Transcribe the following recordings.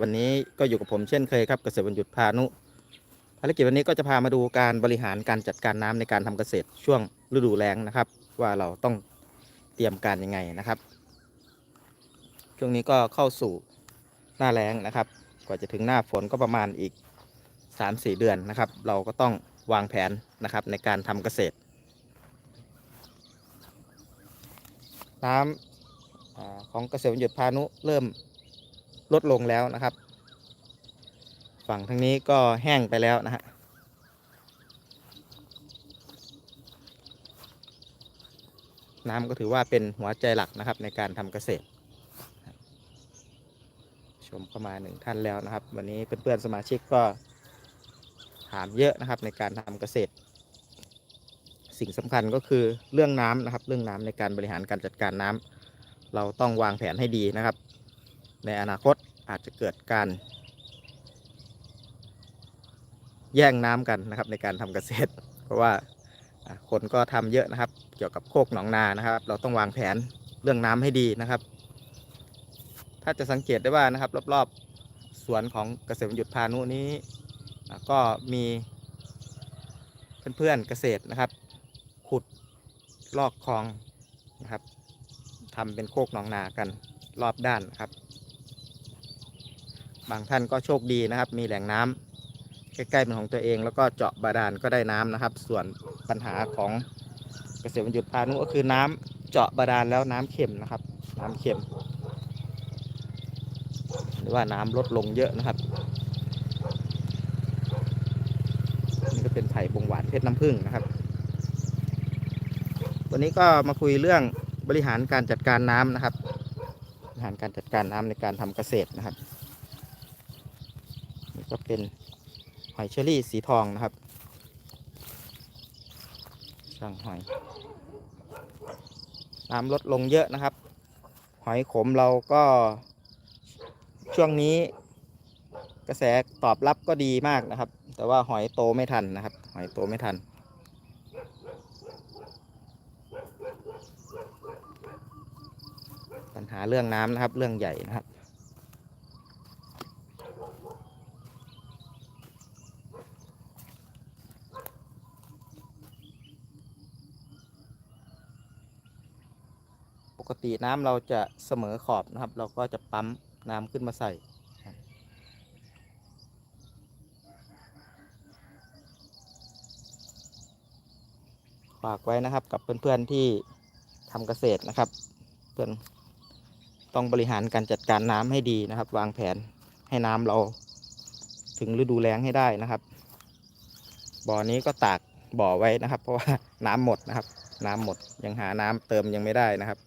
วันนี้ก็อยู่กับผมเช่นเคยครับเกษตรวันหยุดพานุภารกิจวันนี้ก็จะพามาดูการบริหารการจัดการน้ำในการทำเกษตรช่วงฤดูแล้งนะครับ ว่าเราต้องเตรียมการยังไงนะครับ ช่วงนี้ก็เข้าสู่หน้าแล้งนะครับ กว่าจะถึงหน้าฝนก็ประมาณอีก 3-4 เดือนนะครับ เราก็ต้องวางแผนนะครับในการทำเกษตร น้ำอาของเกษตรวันหยุดพานุเริ่ม ลดลงแล้วนะครับ ฝั่งทางนี้ก็แห้งไปแล้วนะฮะน้ำก็ถือว่าเป็นหัวใจหลักนะครับในการทำเกษตร ชมเข้ามาหนึ่งท่านแล้วนะครับ วันนี้เพื่อนๆสมาชิกก็ถามเยอะนะครับในการทำเกษตร สิ่งสำคัญก็คือเรื่องน้ำนะครับ เรื่องน้ำในการบริหารการจัดการน้ำเราต้องวางแผนให้ดีนะครับ ในอนาคต อาจจะเกิดการ แย่งน้ำกันนะครับ ในการทำเกษตร เพราะว่าคนก็ทำเยอะนะครับ เกี่ยวกับโคกหนองนานะครับ เราต้องวางแผนเรื่องน้ำให้ดีนะครับ ถ้าจะสังเกตได้ว่านะครับ รอบๆสวนของเกษตรวันหยุดพานุนี้ ก็มีเพื่อนๆเกษตรนะครับ ขุดลอกคลองนะครับทำเป็นโคกหนองนากันรอบด้านนะครับ บางท่านก็โชคดีนะครับ มีแหล่งน้ำใกล้ๆเป็นของตัวเอง แล้วก็เจาะบาดาลก็ได้น้ำนะครับ ส่วนปัญหาของเกษตรบรรยุพานุก็คือน้ำเจาะบาดาลแล้วน้ำเค็มนะครับ น้ำเค็ม หรือว่าน้ำลดลงเยอะนะครับนี่ก็เป็นไผ่บงหวานเพชรน้ำผึ้งนะครับ วันนี้ก็มาคุยเรื่องบริหารการจัดการน้ำนะครับ บริหารการจัดการน้ำในการทำเกษตรนะครับ ก็เป็นหอยเชอรี่สีทองนะครับช่างหอย น้ำลดลงเยอะนะครับ หอยขมเราก็ช่วงนี้กระแสตอบรับก็ดีมากนะครับ แต่ว่าหอยโตไม่ทันนะครับ หอยโตไม่ทัน ปัญหาเรื่องน้ำนะครับ เรื่องใหญ่นะครับ ป กติน้ำเราจะเสมอขอบนะครับ เราก็จะปั๊มน้ำขึ้นมาใส่ฝากไว้นะครับกับเพื่อนๆที่ทำเกษตรนะครับ เพื่อนต้องบริหารการจัดการน้ำให้ดีนะครับ วางแผนให้น้ำเรา ถึงฤดูแล้งให้ได้นะครับ บ่อนี้ก็ตากบ่อไว้นะครับ เพราะว่าน้ำหมดนะครับ น้ำหมดยังหาน้ำเติมยังไม่ได้นะครับ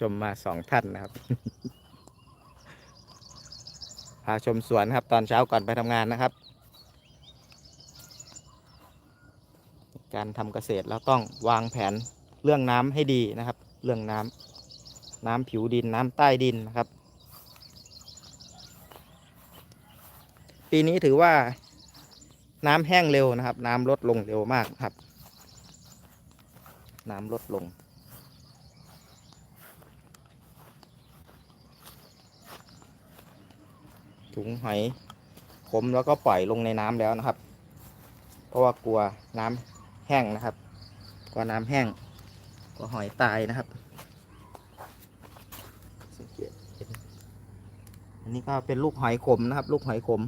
ชมมาสองท่านนะครับ พาชมสวนครับ ตอนเช้าก่อนไปทำงานนะครับ การทำเกษตรเราต้องวางแผนเรื่องน้ำให้ดีนะครับ เรื่องน้ำน้ำผิวดินน้ำใต้ดินนะครับ ปีนี้ถือว่าน้ำแห้งเร็วนะครับ น้ำลดลงเร็วมากครับ น้ำลดลง ถุงหอยขมแล้วก็ปล่อยลงในน้ำแล้วนะครับ เพราะว่ากลัวน้ำแห้งนะครับ กลัวน้ำแห้งกลัวหอยตายนะครับอันนี้ก็เป็นลูกหอยขมนะครับ ลูกหอยขม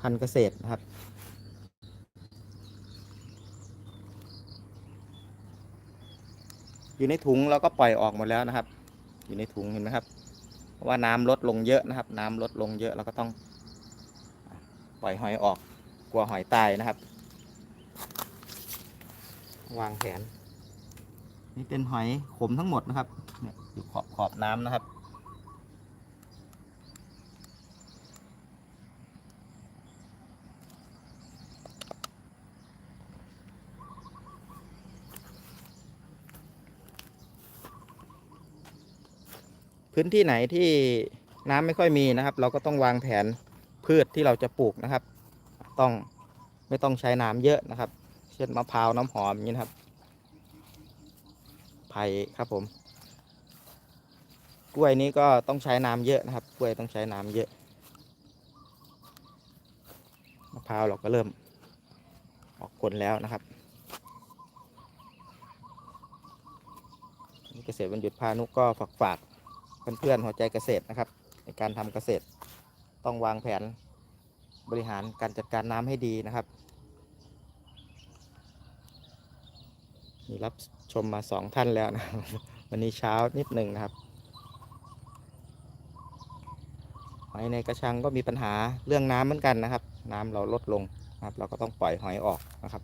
พันธุ์เกษตรนะครับอยู่ในถุงเราก็ปล่อยออกหมดแล้วนะครับ อยู่ในถุงเห็นไหมครับ ว่าน้ำลดลงเยอะนะครับ น้ำลดลงเยอะเราก็ต้อง ปล่อยหอยออกกลัวหอยตายนะครับ วางแผนนี่เป็นหอยขมทั้งหมดนะครับอยู่ขอบขอบน้ำนะครับ พื้นที่ไหนที่น้ำไม่ค่อยมีนะครับ เราก็ต้องวางแผนพืชที่เราจะปลูกนะครับ ต้องไม่ต้องใช้น้ำเยอะนะครับ เช่นมะพร้าวน้ำหอมอย่างนี้นะครับไผ่ครับผม กล้วยนี้ก็ต้องใช้น้ำเยอะนะครับ กล้วยต้องใช้น้ำเยอะมะพร้าวเราก็เริ่มออกผลแล้วนะครับนี่เกษตรบรรยุทธ์พานุก็ฝากฝาก เพื่อนๆหัวใจเกษตรนะครับ ในการทำเกษตรต้องวางแผนบริหารการจัดการน้ำให้ดีนะครับมีรับชมมาสองท่านแล้วนะ วันนี้เช้านิดหนึ่งนะครับหอยในกระชังก็มีปัญหาเรื่องน้ำเหมือนกันนะครับ น้ำเราลดลงนะครับ เราก็ต้องปล่อยหอยออกนะครับ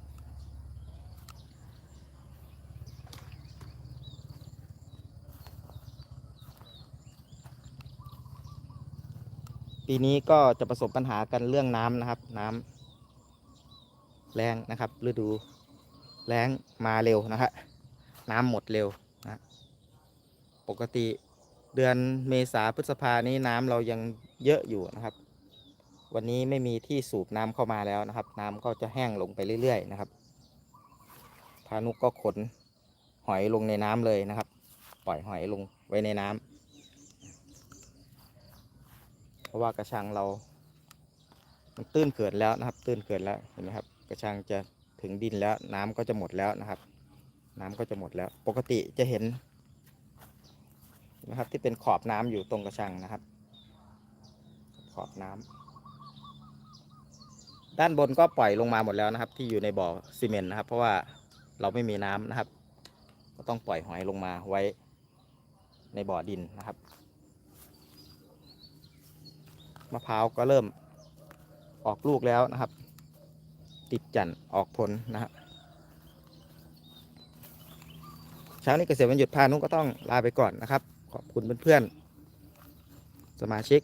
ปีนี้ก็จะประสบปัญหากันเรื่องน้ำนะครับ น้ำแรงนะครับฤดูแรงมาเร็วนะฮะน้ำหมดเร็วนะปกติเดือนเมษาพฤษภานี้น้ำเรายังเยอะอยู่นะครับ วันนี้ไม่มีที่สูบน้ำเข้ามาแล้วนะครับ น้ำก็จะแห้งลงไปเรื่อยๆนะครับ พานุกก็ขนหอยลงในน้ำเลยนะครับ ปล่อยหอยลงไว้ในน้ำ เพราะว่ากระชังเรา มันตื้นเกิดแล้วนะครับ ตื้นเกิดแล้วเห็นไหมครับ กระชังจะถึงดินแล้ว น้ำก็จะหมดแล้วนะครับ น้ำก็จะหมดแล้ว ปกติจะเห็นนะครับที่เป็นขอบน้ำอยู่ตรงกระชังนะครับ ขอบน้ำด้านบนก็ปล่อยลงมาหมดแล้วนะครับ ที่อยู่ในบ่อซีเมนต์นะครับ เพราะว่าเราไม่มีน้ำนะครับ ก็ต้องปล่อยหอยลงมาไว้ในบ่อดินนะครับ มะพร้าวก็เริ่มออกลูกแล้วนะครับ ติดจันทร์ออกผลนะฮะเช้านี้เกษตรวันหยุดพานุก็ต้องลาไปก่อนนะครับ ขอบคุณเพื่อนๆสมาชิก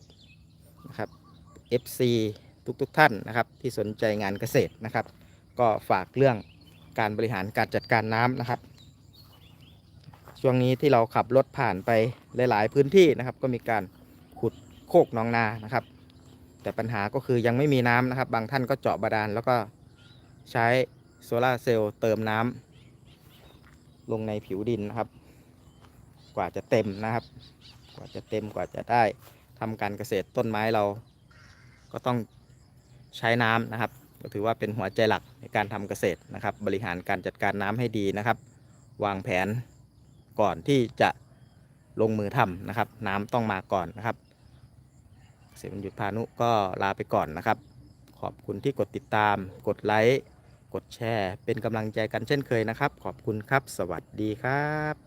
นะครับ FC ทุกๆทท่านนะครับ ที่สนใจงานเกษตรนะครับ ก็ฝากเรื่องการบริหารการจัดการน้ำนะครับ ช่วงนี้ที่เราขับรถผ่านไปหลาย ๆ พื้นที่นะครับ ก็มีการขุดโคกหนองนานะครับ แต่ปัญหาก็คือยังไม่มีน้ำนะครับ บางท่านก็เจาะบาดาลแล้วก็ใช้โซลาร์เซลล์เติมน้ำลงในผิวดินนะครับ กว่าจะเต็มนะครับ กว่าจะเต็มกว่าจะได้ทำการเกษตรต้นไม้เรา ก็ต้องใช้น้ำนะครับ ก็ถือว่าเป็นหัวใจหลักในการทำเกษตรนะครับ บริหารการจัดการน้ำให้ดีนะครับ วางแผนก่อนที่จะลงมือทำนะครับ น้ำต้องมาก่อนนะครับ เกษตรบรรยุดพานุก็ลาไปก่อนนะครับ ขอบคุณที่กดติดตาม กดไลค์ กดแชร์ เป็นกำลังใจกันเช่นเคยนะครับ ขอบคุณครับ สวัสดีครับ